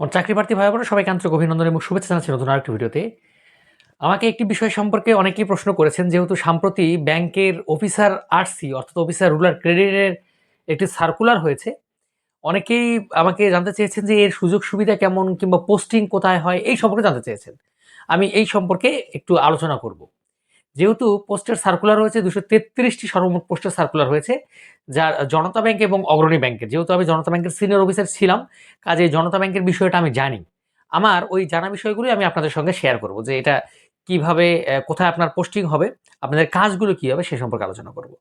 আমার চাকরি প্রার্থী ভাই বোনেরা, সবাইকে আন্তরিক অভিনন্দন এবং শুভেচ্ছা জানাচ্ছি নতুন আরেকটি ভিডিওতে। আমাকে একটি বিষয় সম্পর্কে অনেকেই প্রশ্ন করেছেন, যেহেতু সম্প্রতি ব্যাংকের অফিসার আরসি, অর্থাৎ অফিসার রুলার ক্রেডিটের একটি সার্কুলার হয়েছে। অনেকেই আমাকে জানতে চেয়েছেন যে এর সুযোগ সুবিধা কেমন কিংবা পোস্টিং কোথায় হয়, এই সম্পর্কে জানতে চেয়েছেন। আমি এই সম্পর্কে একটু আলোচনা করব। যেহেতু পোস্টের সার্কুলার হয়েছে দুশো তেত্রিশটি সর্বমোট পোস্টের সার্কুলার হয়েছে যার জনতা ব্যাংক এবং অগ্রণী ব্যাংকের। যেহেতু আমি জনতা ব্যাংকের সিনিয়র অফিসার ছিলাম, কাজে জনতা ব্যাংকের বিষয়টা আমি জানি। আমার ওই জানা বিষয়গুলি আমি আপনাদের সঙ্গে শেয়ার করব যে এটা কীভাবে কোথায় আপনার পোস্টিং হবে, আপনাদের কাজগুলো কী হবে সে সম্পর্কে আলোচনা করব।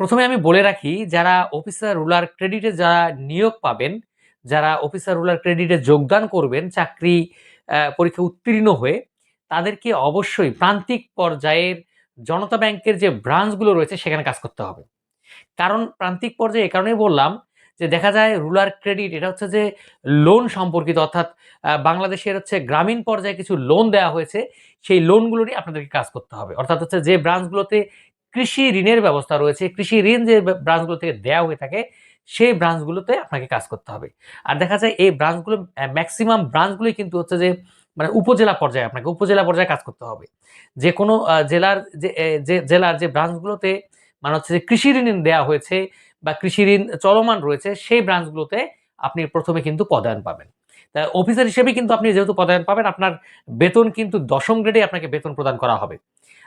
প্রথমে আমি বলে রাখি, যারা অফিসার রুলার ক্রেডিটে যারা নিয়োগ পাবেন, যারা অফিসার রুলার ক্রেডিটে যোগদান করবেন, চাকরি পরীক্ষা উত্তীর্ণ হয়ে তাদেরকে অবশ্যই প্রান্তিক পর্যায়ের জনতা ব্যাংকের যে ব্রাঞ্চগুলো রয়েছে সেখানে কাজ করতে হবে। কারণ প্রান্তিক পর্যায়ে এ কারণেই বললাম যে দেখা যায় রুলার ক্রেডিট, এটা হচ্ছে যে লোন সম্পর্কিত, অর্থাৎ বাংলাদেশের হচ্ছে গ্রামীণ পর্যায়ে কিছু লোন দেওয়া হয়েছে, সেই লোনগুলোরই আপনাদেরকে কাজ করতে হবে। অর্থাৎ হচ্ছে যে ব্রাঞ্চগুলোতে কৃষি ঋণের ব্যবস্থা রয়েছে, কৃষি ঋণ যে ব্রাঞ্চগুলো থেকে দেওয়া হয়ে থাকে, সেই ব্রাঞ্চগুলোতে আপনাকে কাজ করতে হবে। আর দেখা যায় এই ব্রাঞ্চগুলো ম্যাক্সিমাম ব্রাঞ্চগুলোই কিন্তু হচ্ছে যে মানে উপজেলা পর্যায়ে আপনাকে, উপজেলা পর্যায়ে কাজ করতে হবে। যে কোনো জেলার যে জেলার যে ব্রাঞ্চগুলোতে মানে হচ্ছে যে কৃষি ঋণ দেওয়া হয়েছে বা কৃষি ঋণ চলমান রয়েছে, সেই ব্রাঞ্চগুলোতে আপনি প্রথমে কিন্তু পদায়ন পাবেন। তা অফিসার হিসেবে কিন্তু আপনি যেহেতু পদায়ন পাবেন, আপনার বেতন কিন্তু দশম গ্রেডে আপনাকে বেতন প্রদান করা হবে।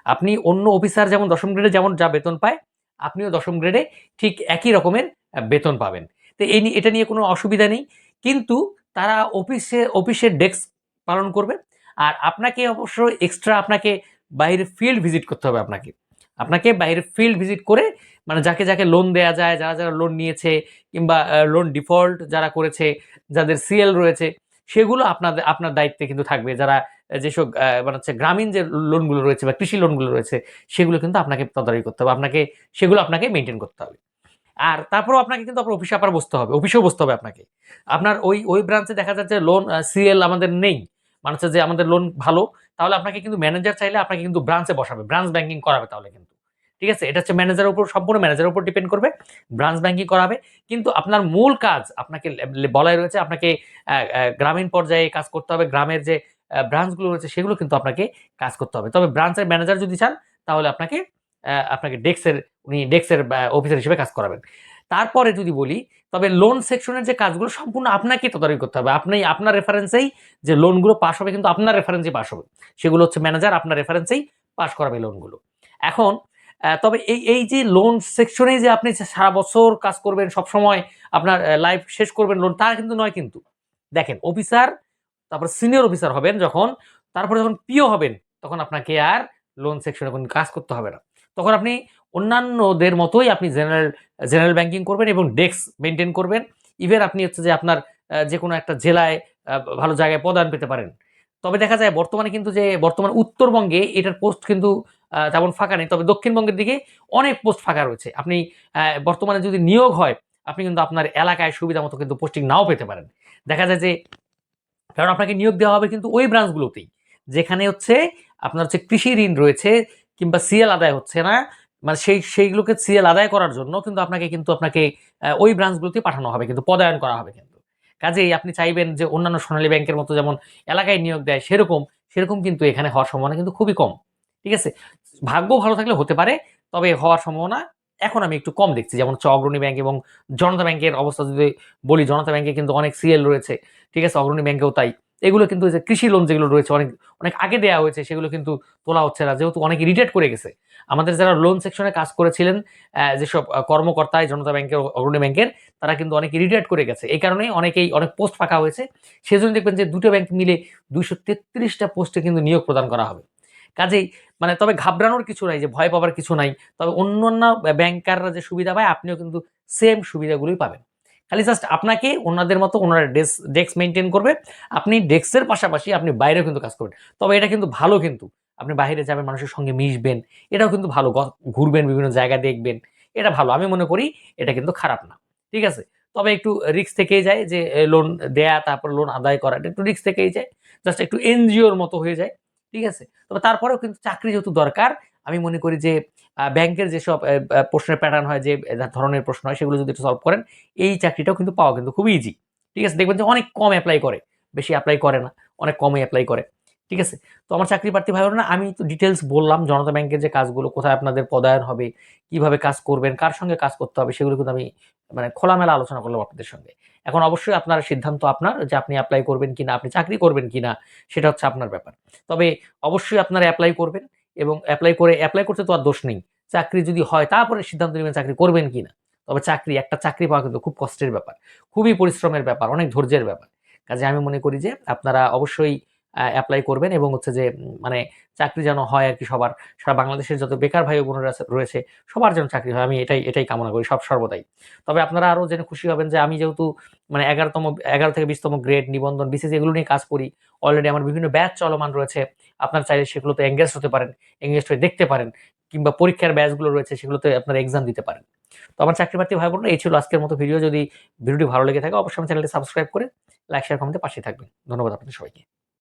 আপনি অন্য অফিসার যেমন দশম গ্রেডে যেমন যা বেতন পায়, আপনিও দশম গ্রেডে ঠিক একই রকমের বেতন পাবেন। তো এই এটা নিয়ে কোনো অসুবিধা নেই। কিন্তু তারা অফিসে অফিসের ডেস্ক পালন করবে। আর আপনাকে অবশ্য এক্সট্রা আপনাকে বাইরে ফিল্ড ভিজিট করতে হবে আপনাকে। আপনাকে বাইরে ফিল্ড ভিজিট করে মানে যাকে যাকে লোন দেয়া যায়, যারা যারা লোন নিয়েছে, কিংবা লোন ডিফল্ট যারা করেছে, যাদের সিএল রয়েছে, সেগুলো আপনাদের, আপনার দায়িত্বে কিন্তু থাকবে। যারা যেসব মানে হচ্ছে গ্রামীণ যে লোনগুলো রয়েছে বা কৃষি লোনগুলো রয়েছে, সেগুলো কিন্তু আপনাকে তদারকি করতে হবে। আপনাকে, সেগুলো আপনাকে মেনটেন করতে হবে। আর তারপরেও আপনাকে কিন্তু আপনার অফিসে আবার বসতে হবে অফিসেও বসতে হবে আপনাকে। আপনার ওই ওই ব্রাঞ্চে দেখা যাচ্ছে লোন সিএল আমাদের নেই। মানে হচ্ছে যে আমাদের লোন ভালো, তাহলে আপনাকে কিন্তু ম্যানেজার চাইলে আপনাকে কিন্তু ব্রাঞ্চে বসাবে। ব্রাঞ্চ ব্যাংকিং করাবে তাহলে কিন্তু। ঠিক আছে? এটা হচ্ছে ম্যানেজারের উপর, সম্পূর্ণ ম্যানেজারের উপর ডিপেন্ড করবে। ব্রাঞ্চ ব্যাংকিং করাবে। কিন্তু আপনার মূল কাজ, আপনাকে বলাই রয়েছে আপনাকে গ্রামীণ পর্যায়ে কাজ করতে হবে। গ্রামের যে ব্রাঞ্চগুলো রয়েছে, সেগুলো কিন্তু আপনাকে কাজ করতে হবে। তবে ব্রাঞ্চের ম্যানেজার যদি চান, তাহলে আপনাকে আপনাকে ডেস্কের উনি ডেস্কের অফিসার হিসেবে কাজ করাবেন। তারপরে যদি বলি, তবে লোন সেকশনের যে কাজগুলো সম্পূর্ণ আপনাকে তদারকি করতে হবে। আপনি আপনার রেফারেন্সেই যে লোনগুলো পাস হবে কিন্তু আপনার রেফারেন্সেই পাস হবে। সেগুলো হচ্ছে ম্যানেজার আপনার রেফারেন্সেই পাস করাবে লোনগুলো এখন তবে এই এই যে লোন সেকশনে যে আপনি সারা বছর কাজ করবেন সব সময় আপনার লাইফ শেষ করবেন লোন তা কিন্তু নয় কিন্তু। দেখেন অফিসার তারপর সিনিয়র অফিসার হবেন যখন, তারপরে যখন পিও হবেন, তখন আপনাকে আর লোন সেকশনে কোনো কাজ করতে হবে না। তখন আপনি অন্যান্যদের মতোই আপনি জেনারেল জেনারেল ব্যাংকিং করবেন এবং ডেস্ক মেনটেন করবেন। ইভেন আপনি হচ্ছে যে আপনার যে কোনো একটা জেলায় ভালো জায়গায় পদায়ন পেতে পারেন। তবে দেখা যায় বর্তমানে কিন্তু যে বর্তমান উত্তরবঙ্গে এটার পোস্ট কিন্তু তেমন ফাঁকা নেই। তবে দক্ষিণবঙ্গের দিকে অনেক পোস্ট ফাঁকা রয়েছে। আপনি বর্তমানে যদি নিয়োগ হয়, আপনি কিন্তু আপনার এলাকায় সুবিধা মতো কিন্তু পোস্টিং নাও পেতে পারেন। দেখা যায় যে, কারণ আপনাকে নিয়োগ দেওয়া হবে কিন্তু ওই ব্রাঞ্চগুলোতেই যেখানে হচ্ছে আপনার হচ্ছে কৃষি ঋণ রয়েছে কিংবা সিএল আদায় হচ্ছে না মানে সেই, সেইগুলোকে সিএল আদায় করার জন্য কিন্তু আপনাকে কিন্তু আপনাকে ওই ব্রাঞ্চগুলোতে পাঠানো হবে কিন্তু, পদায়ন করা হবে কিন্তু। কাজেই আপনি চাইবেন যে অন্যান্য সোনালী ব্যাংকের মতো যেমন এলাকায় নিয়োগ দেয় সেরকম সেরকম কিন্তু এখানে হওয়ার সম্ভাবনা কিন্তু খুবই কম। ঠিক আছে? ভাগ্য ভালো থাকলে হতে পারে, তবে হওয়ার সম্ভাবনা এখন আমি একটু কম দেখছি। যেমন হচ্ছে অগ্রণী ব্যাংক এবং জনতা ব্যাংকের অবস্থা যদি বলি, জনতা ব্যাংকে কিন্তু অনেক সিএল রয়েছে। ঠিক আছে? অগ্রণী ব্যাংকেও তাই। এগুলো কিন্তু যে কৃষি লোন যেগুলো রয়েছে, অনেক অনেক আগে দেওয়া হয়েছে, সেগুলো কিন্তু তোলা হচ্ছে না। যেহেতু অনেকে রিটেট করে গেছে। আমাদের যারা লোন সেকশনে কাজ করেছিলেন যেসব কর্মকর্তায় জনতা ব্যাংকের, অগ্রণী ব্যাংকের, তারা কিন্তু অনেকে রিটায়ার করে গেছে। এই কারণে অনেকেই, অনেক পোস্ট ফাঁকা হয়েছে। সেজন্য দেখবেন যে দুটো ব্যাংক মিলে দুইশো তেত্রিশটা পোস্টে কিন্তু নিয়োগ প্রদান করা হবে। কাজেই মানে তবে ঘাবড়ানোর কিছু নাই, যে ভয় পাবার কিছু নাই। তবে অন্য অন্য ব্যাংকাররা যে সুবিধা পায়, আপনিও কিন্তু সেম সুবিধাগুলোই পাবেন। খালি জাস্ট আপনাকে ওনাদের মতো ওনারা ডেস্ক ডেস্ক মেনটেন করবে। আপনি ডেস্কের পাশাপাশি আপনি বাইরেও কিন্তু কাজ করবেন। তবে এটা কিন্তু ভালো কিন্তু। আপনি বাইরে যাবেন, মানুষের সঙ্গে মিশবেন। এটাও কিন্তু ভালো। ঘুরবেন, বিভিন্ন জায়গা দেখবেন। এটা ভালো। আমি মনে করি এটা কিন্তু খারাপ না। ঠিক আছে? তবে একটু রিস্ক থেকেই যায় যে লোন দেয়া, তারপর লোন আদায় করা একটু রিস্ক থেকেই যায়। জাস্ট একটু এনজিওর মতো হয়ে যায়। ঠিক আছে? তবে তারপরেও কিন্তু চাকরি যেহেতু দরকার আমি মনে করি যে ব্যাংকের যেসব প্রশ্নের প্যাটার্ন হয়, যে ধরনের প্রশ্ন হয়, সেগুলো যদি একটু সলভ করেন, এই চাকরিটাও কিন্তু পাওয়া কিন্তু খুবই ইজি ঠিক আছে? দেখবেন যে অনেক কম অ্যাপ্লাই করে। বেশি অ্যাপ্লাই করে না। অনেক কমই অ্যাপ্লাই করে। ঠিক আছে? তো আমার চাকরি প্রার্থী ভাই না আমি তো ডিটেলস বললাম, জনতা ব্যাংকের যে কাজগুলো, কোথায় আপনাদের পদায়ন হবে, কীভাবে কাজ করবেন, কার সঙ্গে কাজ করতে হবে, সেগুলো কিন্তু আমি মানে খোলামেলা আলোচনা করলাম আপনাদের সঙ্গে। এখন অবশ্যই আপনার সিদ্ধান্ত আপনার যে, আপনি অ্যাপ্লাই করবেন কিনা, আপনি চাকরি করবেন কিনা, সেটা হচ্ছে আপনার ব্যাপার। তবে অবশ্যই আপনারা অ্যাপ্লাই করবেন। এবং অ্যাপ্লাই করে অ্যাপ্লাই করতে তো আর দোষ নেই। চাকরি যদি হয়, তারপরে সিদ্ধান্ত নেবেন চাকরি করবেন কি না। তবে চাকরি, একটা চাকরি পাওয়া কিন্তু খুব কষ্টের ব্যাপার। খুবই পরিশ্রমের ব্যাপার, অনেক ধৈর্যের ব্যাপার। কাজে আমি মনে করি যে আপনারা অবশ্যই অ্যাপ্লাই করবেন এবং হচ্ছে যে মানে চাকরি যেন হয় আর কি সবার, সারা বাংলাদেশের যত বেকার ভাই বোনেরা রয়েছে, সবার যেন চাকরি হয়। আমি এটাই এটাই কামনা করি সব, সর্বদাই। তবে আপনারা আরও জেনে খুশি হবেন যে, আমি যেহেতু মানে এগারোতম, এগারো থেকে বিশতম গ্রেড নিবন্ধন বিসিএস এগুলো নিয়ে কাজ করি অলরেডি আমার বিভিন্ন ব্যাচ চলমান রয়েছে, আপনার চাইলে সেগুলোতে এঙ্গেজ হতে পারেন এঙ্গেজ হয়ে দেখতে পারেন, কিংবা পরীক্ষার ব্যাচগুলো রয়েছে, সেগুলোতে আপনারা এক্সাম দিতে পারেন। তো আমার চাকরি প্রার্থী ভাই বোন এই ছিল আজকের মতো ভিডিও যদি ভিডিওটি ভালো লেগে থাকে, অবশ্যই আমার চ্যানেলটি সাবস্ক্রাইব করে লাইক শেয়ার কমেন্টে পাশে থাকবেন। ধন্যবাদ আপনাদের সবাইকে।